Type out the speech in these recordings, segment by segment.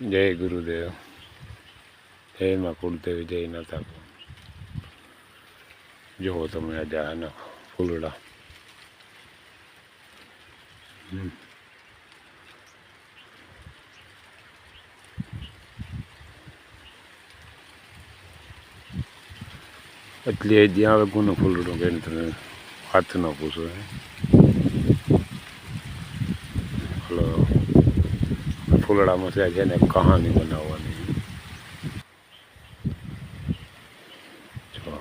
જય ગુરુદેવ. જય માં કુળદેવી, જય નાથા જુઓ તમે આજે આના ફૂલડા. એટલે જ્યાં આવે ફૂલડો કહીને તમે હાથ ન પૂછો હે હલો ફૂલડામાં છે જેને કહાની બનાવવાની જો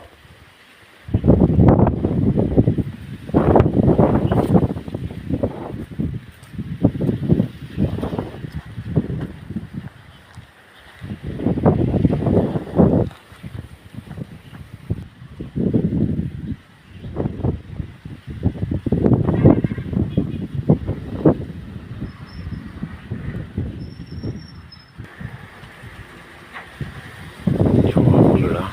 જો આ ફૂલડા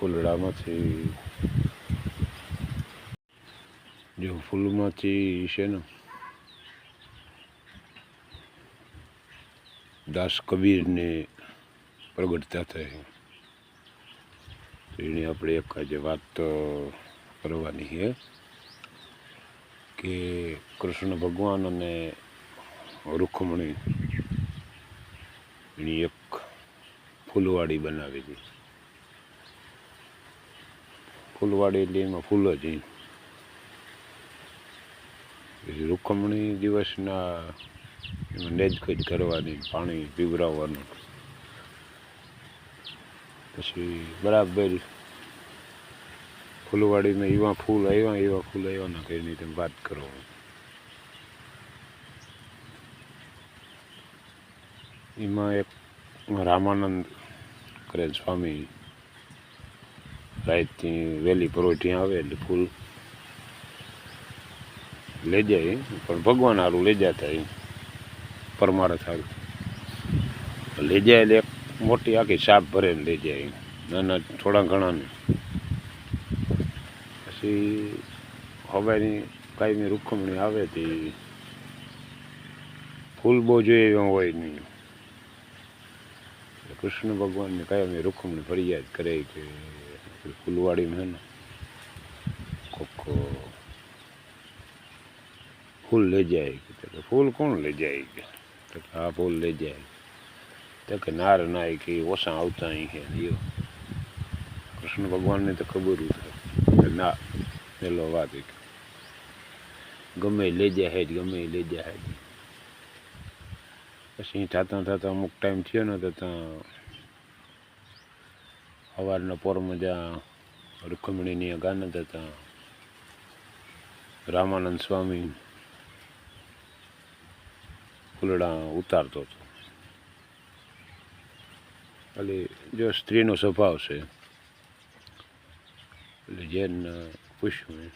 ફૂલડામાંથી. જો ફૂલમાંથી છે ને, દાસ કબીરને પ્રગટતા થઈ તો એની આપણે એક આજે વાત કરવાની છે કે કૃષ્ણ ભગવાન અને રૂખમણી એની એક ફૂલવાડી બનાવી હતી ફૂલવાડી એટલે એમાં ફૂલ જ. પછી રૂકમણી દિવસના એમાં નેજકજ કરવાની, પાણી પીવરાવવાનું પછી બરાબર ફૂલવાડીમાં એવા ફૂલ આવ્યા, એવા ફૂલ આવ્યા ના કઈ તમે વાત કરો એમાં એક રામાનંદ કરે સ્વામી રાતથી વહેલી પરોઠી આવે એટલે ફૂલ લઈ જાય. પણ ભગવાન સારું લઈ જતા એ પરમારથ સારું લઈ જાય એટલે એક મોટી આખી સાપ ભરે લઈ જાય. નાના થોડા ઘણાને. પછી હવાની કાંઈની રૂખમણી આવે તે ફૂલ બહુ જોઈએ એવા હોય નહીં. કૃષ્ણ ભગવાનને કાયમી રૂખમણી ફરિયાદ કરે કે ફૂલવાડીમાં હે ને કોક ફૂલ લઈ જાય કે કે ફૂલ કોણ લઈ જાય કે? તો કે હા, ફૂલ લઈ જાય. તો કે નાર નાય કે ઓછા આવતા અહીં છે લ્યો કૃષ્ણ ભગવાનને તો ખબર કે ના, પેલો વાત કે ગમે લઈ જાય ગમે લઈ જાય પછી થતાં થતાં અમુક ટાઈમ થયો ને તો ત્યાં સવારના પોરમાં જ્યાં રૂકમણીની ગાન હતા રામાનંદ સ્વામી ફૂલડા ઉતારતો હતો. એટલે જો સ્ત્રીનો સ્વભાવ છે, એટલે જેન પૂછ્યું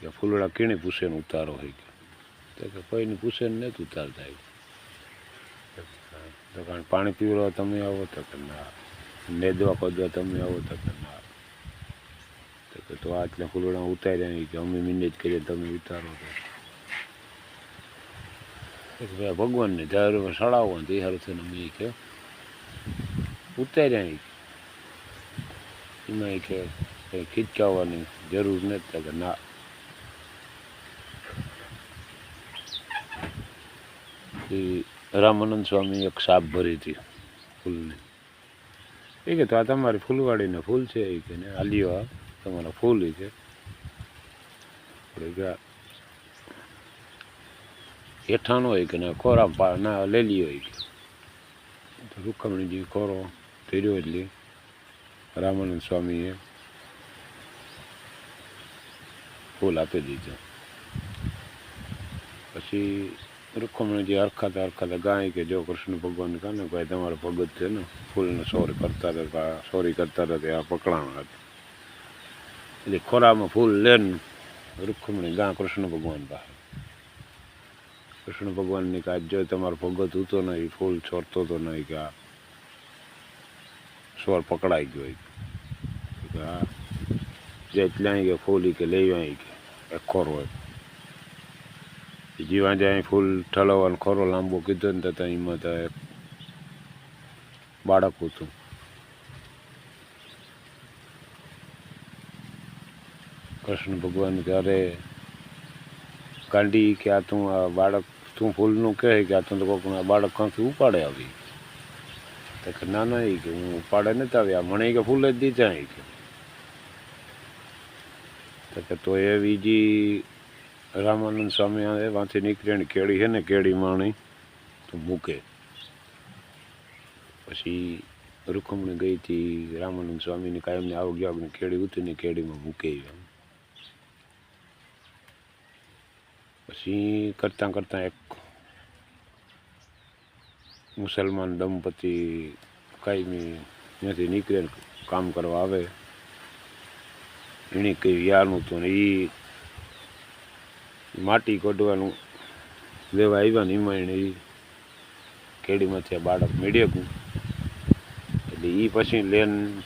કે ફૂલડા કેણે પૂછે ને ઉતારો હોય તો કે કોઈને પૂછે ને નથી ઉતારતા કારણ પાણી પીવડાવવા તમે આવો. તો કે, ના. નેદવા ખોદવા તમે આવો તો કે ના તો તો આટલે ફૂલડા ઉતાર્યા નહીં કે અમે મિનેજ કરીએ તમે ઉતારો તો. ભગવાનને જાહેર સડાવો ને તે હારું થઈને અમે કે ઉતાર્યા નહીં. એમાં કે ખીચકાવવાની જરૂર નથી કે ના. રામાનંદ સ્વામી એક સાપ ભરી હતી ફૂલની. એ કે તો આ તમારી ફૂલવાડીને ફૂલ છે એ કે ને આ લ્યો આ, તમારા ફૂલ છે. હેઠાનો હોય કે ના ખોરા પા, ના લ્યો એ કે. તો રૂકમણીજી ખોરો ધીર્યો એટલે રામાનંદ સ્વામીએ ફૂલ આપી દીધું. પછી રૂકમણીજી હરખાતા હરખાતા ગાય કે જો કૃષ્ણ ભગવાન કહે ને ભાઈ તમારો ભગત છે ને ફૂલને સોરી કરતા હતા સોરી કરતા હતા આ પકડાણા હતા એટલે ખોરામાં ફૂલ લેન રૂખમણી ગાં કૃષ્ણ ભગવાન પાસે કૃષ્ણ ભગવાનની કાજ જો તમારો ભગત ઉતો નહીં ફૂલ છોડતો તો નહીં કે આ સ્વર પકડાઈ ગયો કે આ જે ત્યાં ગયો કે ફૂલ કે લઈ આવી કે એ ખોરો હોય જીવા અહીં ફૂલ ઠલવવાનું ખોરો, લાંબો કીધો ને તો એમાં તો એક બાળક હતું. કૃષ્ણ ભગવાન કે ગાંડી કે આ તું આ બાળક, તું ફૂલનું કહે કે આ તું તો આ બાળક કાંથી ઉપાડે આવી? તો કે ના ના, ઈ કે હું ઉપાડે નથી આવી. આ મને કે ફૂલ જ દીધા એ કે. તો કે તો એ બીજી રામાનંદ સ્વામી આવે વાંથી નીકળે ને કેળી છે ને કેળી માણી, તો મૂકે. પછી રૂખમણી ગઈ હતી રામાનંદ સ્વામીની કાયમની આવ ગયા કેળી ઉતરીને કેળીમાં મૂકે એમ. પછી કરતાં કરતાં એક મુસલમાન દંપતિ કાયમી ત્યાંથી નીકળે કામ કરવા આવે. એણે કહ્યું યારનું હતું ને એ માટી કઢવાનું લેવા આવ્યા ને એમાં એ કેડીમાંથી આ બાળક મેળ્યો ગયું એટલે એ પછી લેન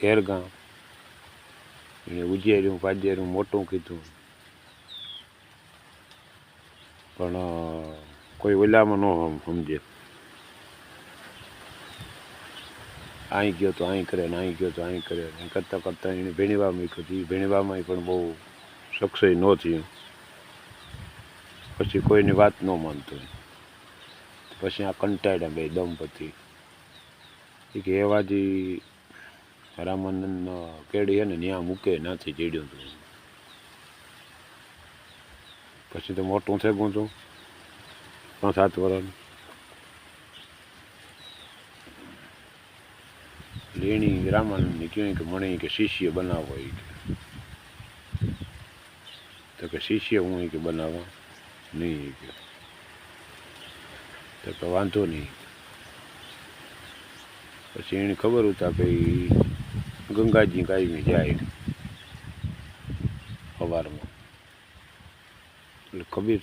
ઘેર ગામ એણે ઉજેર્યું પાજેર્યું મોટું કીધું. પણ કોઈ ઓલામાં ન સમજે. અહીં ગયો તો અહીં કરે ને અહીં ગયો તો અહીં કરે કરતાં કરતાં એને ભેણીવા મૂક્યું હતું એ ભેણીવામાં પણ બહુ સક્ષય ન થયું. પછી કોઈની વાત ન માનતો પછી આ કંટાળ્યા બે દંપતિ. એ કે એવા જે રામાનંદ કેડી છે ને ત્યાં મૂકે નાથી ચીડ્યું તું. પછી તો મોટું થઈ ગયું તું. પાંચ, સાત વર્ષ લેણી રામાનંદને કહ્યું કે મને કે શિષ્ય બનાવો એ તો કે શિષ્ય હું કે બનાવવા? નહીં તો કે વાંધો નહીં. પછી એને ખબર હતા કે ઈ ગંગાજી કાયમી જાય સવારમાં એટલે કબીર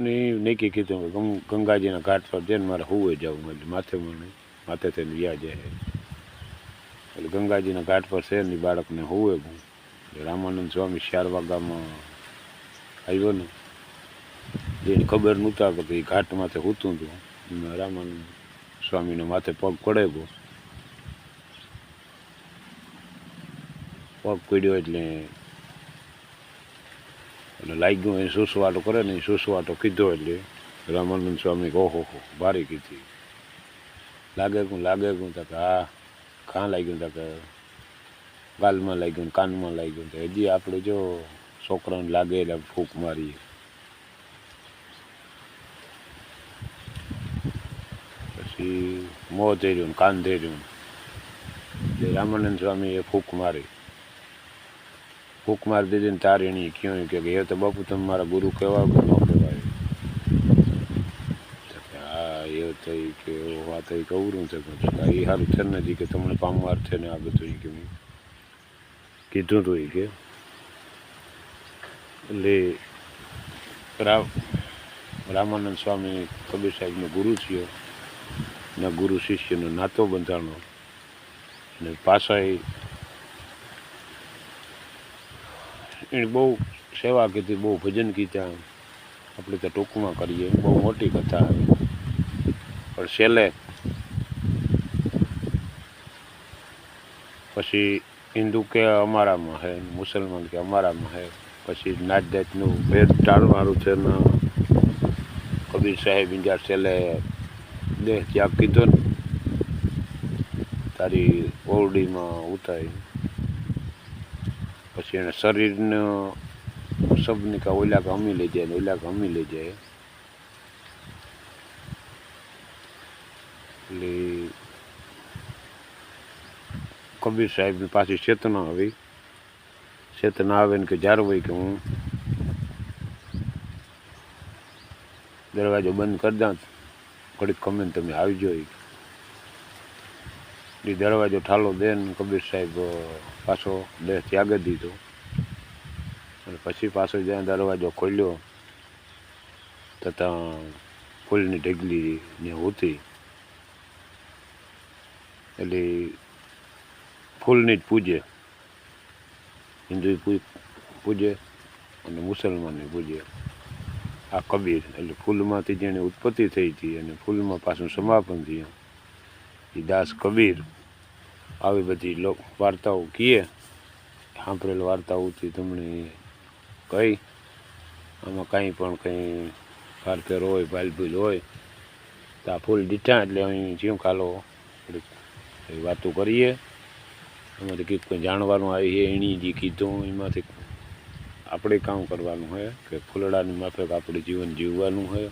ને નક્કી કીધું કે ગંગ- ગંગાજીના ઘાટ પર જઈને મારે હોવે જવું. એટલે માથે મને, માથે થઈને વ્યા જાય. એટલે ગંગાજીના ઘાટ પર શહેરની બાળકને હોવે હું. રામાનંદ સ્વામી શારવા વાગ્યામાં આવ્યો ને એ ખબર નહોતા કે ભાઈ ઘાટ માથે હોતું હતું. રામન સ્વામીને માથે પગ પડે ગયો પગ પડ્યો એટલે એટલે લાગ્યું એ સુસવાટો કરે ને એ સુસવાટો કીધો એટલે રામાનંદ સ્વામી ઓહો હો ભારી કીધી. લાગે કું લાગે કું તક હા, કાં લાગ્યું? તક ગાલમાં લાગ્યું કાનમાં લાગ્યું. તો હજી આપણે જો છોકરાને લાગે એટલે ફૂંક મારીએ. પછી મોં થઈ રહ્યું કાન ધેર્યું એટલે રામાનંદ સ્વામીએ ફૂંક મારી. ફૂંક મારી દીધી ને તારે એની કહ્યું કે એ તો બાપુ તમે મારા ગુરુ કહેવા કે ન કહેવાય? હા, એ થઈ કે એવું વાત એ કવરું છે એ સારું છે નથી કે તમને પામવાર છે ને આ બધું કે મેં કીધું તું ઈ કે. એટલે રામ રામાનંદ સ્વામી કબીર સાહેબનો ગુરુ થયો ને ગુરુ શિષ્યનો નાતો બંધાણો અને પાછા એણે બહુ સેવા કીધી, બહુ ભજન કીધા. આપણે તો ટૂંકમાં કરીએ બહુ મોટી કથા. પણ છેલ્લે પછી હિન્દુ કે અમારામાં હે, મુસલમાન કે અમારામાં હે પછી નાત જાતનું ભેદ ટાળવાનું છે ને કબીર સાહેબ ઇન્જા છેલ્લે દેહ ત્યાગ કીધો ને, તારી ઓરડીમાં ઉતારી. પછી એને શરીરને સબની કા ઓલા કે અમી લઈ જાય ને ઓલા કે અમી લઈ જાય. એટલે કબીર સાહેબની પાછી ચેતના આવી. ચેતના આવે ને કે જારવાઈ કે હું. દરવાજો બંધ કરી દઉં ઘડીક ગમે ને તમે આવજો. એ દરવાજો ઠાલો દે ને કબીર સાહેબ પાછો દેહ ત્યાગી દીધો. અને પછી પાછો જ્યાં દરવાજો ખોલ્યો તો ત્યાં ફૂલની ઢગલી ને હતી. એટલે ફૂલની જ પૂજે. હિન્દુ પૂજે અને મુસલમાન પૂજે આ કબીર, એટલે ફૂલમાંથી જેને ઉત્પત્તિ થઈ હતી અને ફૂલમાં પાછું સમાપન થયું. એ દાસ કબીર આવી બધી લોક વાર્તાઓ કીએ. સાંભળેલ વાર્તાઓથી તમને કહી. આમાં કાંઈ પણ કંઈ ફારફેર હોય ભાલભૂલ હોય, તો આ ફૂલ દીઠા એટલે અહીં જીવ ખાલો એ વાતો કરીએ. એમાંથી કંઈક કંઈ જાણવાનું આવી છે એણે જે કીધું એમાંથી આપણે કામ કરવાનું હોય, કે ફૂલડાની માફક આપણે જીવન જીવવાનું હોય.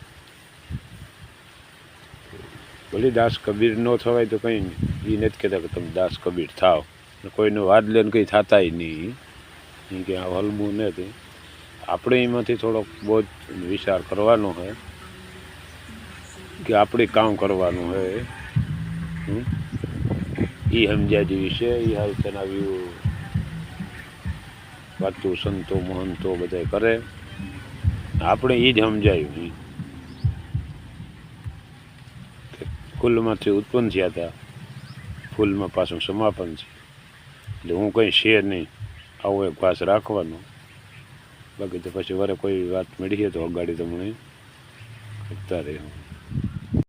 ભલે દાસ કબીર ન થવાય તો કંઈ એ નથી કહેતા કે તમે દાસ કબીર થાવ. કોઈનો વાદ લઈને કંઈ થતાય નહીં. કે આ હલવું નથી. આપણે એમાંથી થોડોક બહુ જ વિચાર કરવાનો હોય, કે આપણે કામ કરવાનું હોય? એ સમજ્યા જેવી છે એ હાલ તેનાવ્યું વાતું સંતો, મહંતો બધા કરે. આપણે એ જ સમજાયું. ફૂલમાંથી ઉત્પન્ન થયા હતા ફૂલમાં પાછું સમાપન છે. એટલે હું કંઈ છે નહીં. આવો એક પાસ રાખવાનો. બાકી તો પછી વરે કોઈ વાત મળીએ તો અગાડી તમને કરતા રહે